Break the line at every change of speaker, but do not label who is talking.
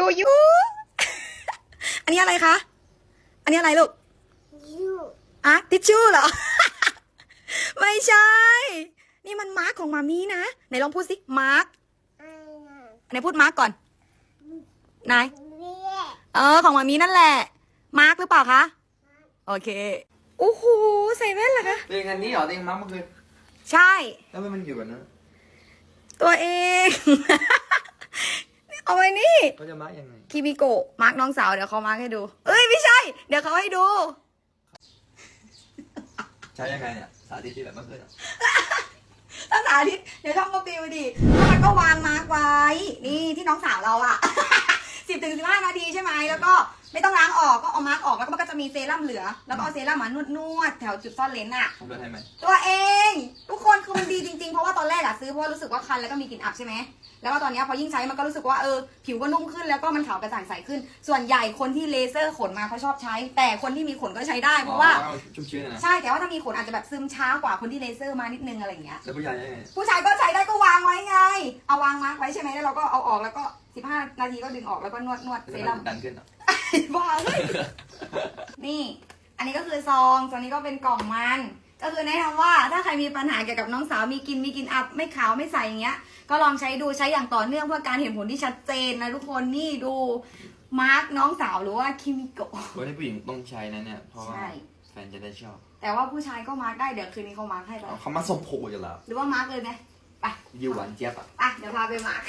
ยูยูอันนี้อะไรคะ อันนี้อะไรลูก
ยู
อะทิชชู่เหรอ ไม่ใช่ นี่มันมาร์กของมามีนะ ไหนลองพูดสิมาร์ก
อันน่ะ
ไหนพูดมาร์กก่อนไหนาย
เบี้ย
เออ ของมามีนั่นแหละ มาร์กหรือเปล่าคะ โอเค โอ้โห ใส่แว่นเหรอคะ
ตัวเองอันนี้เหรอตัวเองมาร์กเมื่อคืน
ใช่
แล้วมันอยู่แบบนั้น
ตัวเอง เอาไว้นี่
เขาจะมาร์กยังไง
คิมิโกะมาร์กน้องสาวเดี๋ยวเขามาร์กให้ดู เอ้ยไม่ใช่ เดี๋ยวเขาให้ดู
ใช้ยังไงเนี่ยสาธิตที่แบบเมื่อคืนอะ
ภาษาทิศเดี๋ยวช่องก็ปิวดิแล้วมันก็วางมาร์กไว้ นี่ที่น้องสาวเราอะ สิบถึงสิบห้านาทีใช่ไหม แล้วก็ไม่ต้องล้างออก ก็เอามาร์กออก แล้วก็มันก็จะมีเซรั่มเหลือ แล้วก็เอาเซรั่มมานวดนวดๆแถวจุดซ่อนเลนส์อะ
ทำด้วยให้ไหม
ตัวเองทุก คนคือมันดีจริงๆ เพราะว่าตอนแรกอะซื้อเพราะว่ารู้สึกว่าคันแล้วก็มีกลิ่นอับใช่ไหมแล้วก็ตอนเนี้ยพอยิ่งใช้มันก็รู้สึกว่าเออผิวก็นุ่มขึ้นแล้วก็มันขาวกระจ่างใสขึ้น ส่วนใหญ่คนที่เลเซอร์ขนมาเขาชอบใช้ แต่คนที่มีขนก็ใช้ได้เพราะว่า
อ๋อชุ่มชื้นอะนะ
ใช่แต่ว่าถ้ามีขนอาจจะแบบซึมช้ากว่าคนที่เลเซอร์มานิดนึงอะไรอย่างเงี้ย
แล้วผู้ใหญ่ยังไง
ผู้ชายก็ใช้ได้ก็วางไว้ไง เอาวางมาร์กไว้ใช่ไหมแล้วเราก็เอาออกแล้วก็ 15 นาทีก็ดึงออกแล้วก็นวดนวดเซ
แล้ว
รั่
มั
ม
นดันขึ้นเหรอ
บ้าเลยนี่ อันนี้ก็คือซองส่วนนี้ก็เป็นกล่องมัน ก็คือแนะนำว่าถ้าใครมีปัญหาเกี่ยวกับน้องสาวมีกินมีกินอับไม่ขาวไม่ใสอย่างเงี้ย ก็ลองใช้ดูใช้อย่างต่อเนื่องเพื่อการเห็นผลที่ชัดเจนนะทุกคนนี่ดูมาร์กน้องสาวหรือว่าคิมิโกะ
วันนี้ผู้หญิงต้องใช้นะเนี่ย เพราะว่า
ใช่
แฟนจะได้ชอบ
แต่ว่าผู้ชายก็มาร์กได้เดี๋ยวคืนนี้เขามาร์กให้ไป
เอาเขามาสมโพจะเหรอ
หรือว่ามาร์กเลยไหมไป
ยูหวานเจี๊ยบอะ
ไปเดี๋ยวพาไปมาร์ก